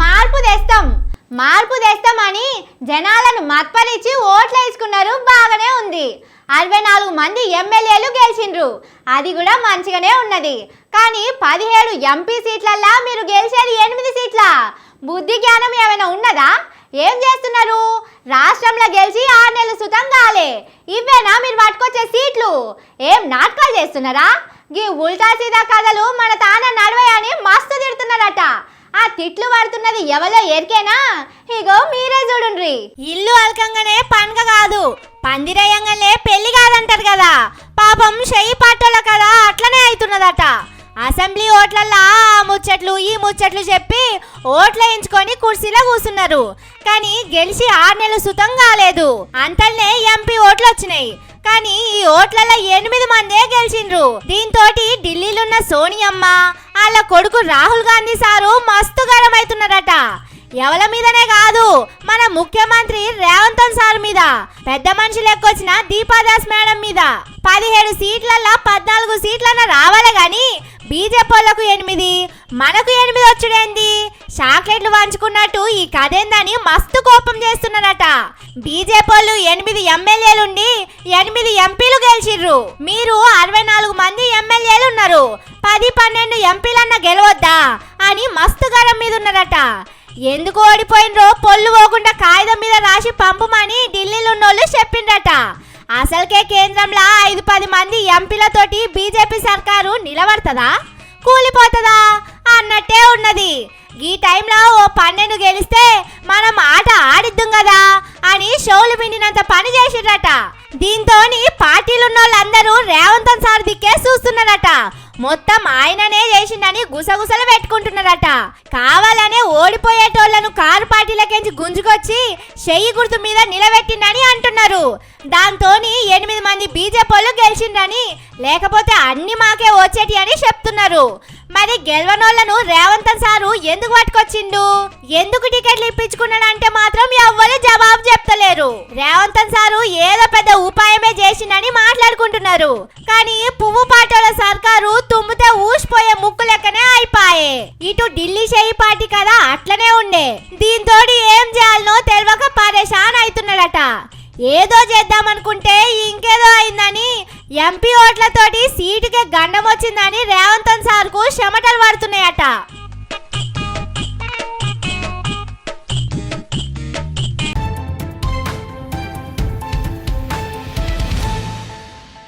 మార్పు తెస్తాం. మార్పు తెస్తామని జనాలను మత్పరిచి ఓట్లు వేసుకున్నారు బాగానే ఉంది. అరవై నాలుగు మంది ఎమ్మెల్యేలు గెలిచిండ్రు. అది కూడా మంచిగానే ఉన్నది. కానీ పదిహేడు ఎంపీ సీట్లల్లా మీరు గెలిచేది ఎనిమిది సీట్ల. బుద్ధి జ్ఞానం ఏమైనా ఉన్నదా? ఏం చేస్తున్నారు? రాష్ట్రంలో గెలిచి ఆరు నెలలు సుతం కాలే. ఇవేనా మీరు పట్టుకొచ్చే సీట్లు? ఏం నాటకాలు చేస్తున్నారా? గీ ఉల్టా సీదా కథలు మన తాన నడవై అని మస్తు తిడుతున్నారట ఆ మాట్లాడుతున్నది ఎవలో ఎరికేనా ఇగో మీరే చూడుండ్రి. ఇల్లు అలకంగానే పండుగ కాదు పందిరయ్యంగానే పెళ్ళి కాదంటారు కదా. పాపం చెయ్యి పట్టోళ్ళ కదా అట్లనే అవుతున్నదట అసెంబ్లీ ఓట్లల్లా ఆ ముచ్చట్లు ఈ ముచ్చట్లు చెప్పి ఓట్లు ఎంచుకొని కుర్చీలో కూర్చున్నారు కానీ గెలిచి ఆరు నెలలు సుతం కాలేదు. అంతల్నే ఎంపీ ఓట్లు వచ్చినాయి. కానీ ఈ ఓట్లలో ఎనిమిది మందే గెలిచిండ్రు. దీంతో ఢిల్లీలున్న సోనియమ్మ వాళ్ళ కొడుకు రాహుల్ గాంధీ సారు మస్తు ఎవల మీదనే కాదు మన ముఖ్యమంత్రి రేవంత్ సార్ మీద. పెద్ద మనిషి లెక్కొచ్చిన దీపాదాస్ మేడం మీద. పదిహేడు సీట్లలో పద్నాలుగు సీట్లన్న రావాలి గాని బీజేపీలకు ఎనిమిది మనకు ఎనిమిది వచ్చుడేంది? చాక్లెట్లు పంచుకున్నట్టు ఈ కథేందని మస్తు కోపం చేస్తున్నారట. బీజేపీ ఎనిమిది ఎమ్మెల్యేలుండి ఎనిమిది ఎంపీలు గెలిచిర్రు. మీరు అరవై నాలుగు మంది ఎమ్మెల్యేలు ఉన్నారు పది పన్నెండు ఎంపీలన్న గెలవద్దా? అని మస్తు గరం మీద ఉన్నారట ఎందుకు ఓడిపోయినరో పొల్లు పోకుండా కాగితం మీద రాసి పంపమని ఢిల్లీలో ఉన్నోళ్ళు చెప్పిండ్రట. అసలుకే కేంద్రంలో ఐదు పది మంది ఎంపీలతోటి బీజేపీ సర్కారు నిలబడుతుందా? కూలిపోతుందా? అన్నట్టే ఉన్నది. ఈ టైంలో ఓ పన్నెండు గెలిస్తే మనం ఆట ఆడిద్దాం కదా అని షోలు పిండినంత పని చేసిండ్రట దీంతో పార్టీలు ఉన్నోళ్ళందరూ రేవంత్ మొత్తం ఆయననే చేసిండని గుసగుసలు పెట్టుకుంటున్నారట. కావాలనే ఓడిపోయేటోళ్ళను కారు పార్టీలకెంచి గుంజుకొచ్చి చెయ్యి గుర్తు మీద నిలబెట్టిందని అంటున్నారు. దాంతోని ఎనిమిది మంది బీజేపీ గెలిచిందని గెలిచిండ్రని లేకపోతే అన్ని మాకే వచ్చేటి అని చెప్తున్నారు. మరి గెలవనోళ్ళను రేవంత్ సారు ఎందుకు పట్టుకొచ్చిండు? ఎందుకు టికెట్లు ఇప్పించుకున్నాడంటే మాత్రం ఎవ్వరు జవాబు చెప్తలేరు. రేవంత్ సారు ఏదో పెద్ద ఉపాయమే చేసిందని మాట్లాడుకుంటున్నారు. కానీ పువ్వు పాటల సర్కారు తుమ్మితే ఊసిపోయే ముక్కు లెక్కనే అయిపాయే. ఇటు ఢిల్లీ చేయి పార్టీ కదా అట్లనే ఉండే. దీంతో ఏం చేయాలనో తెలియక పరేషాన్ అవుతున్నాడట. ఏదో చేద్దామనుకుంటే ఇంకేదో ఎంపీ ఓట్లతోటి సీటుకి గండం వచ్చిందని రేవంత్ సార్కు చెమటలు పడుతున్నాయట.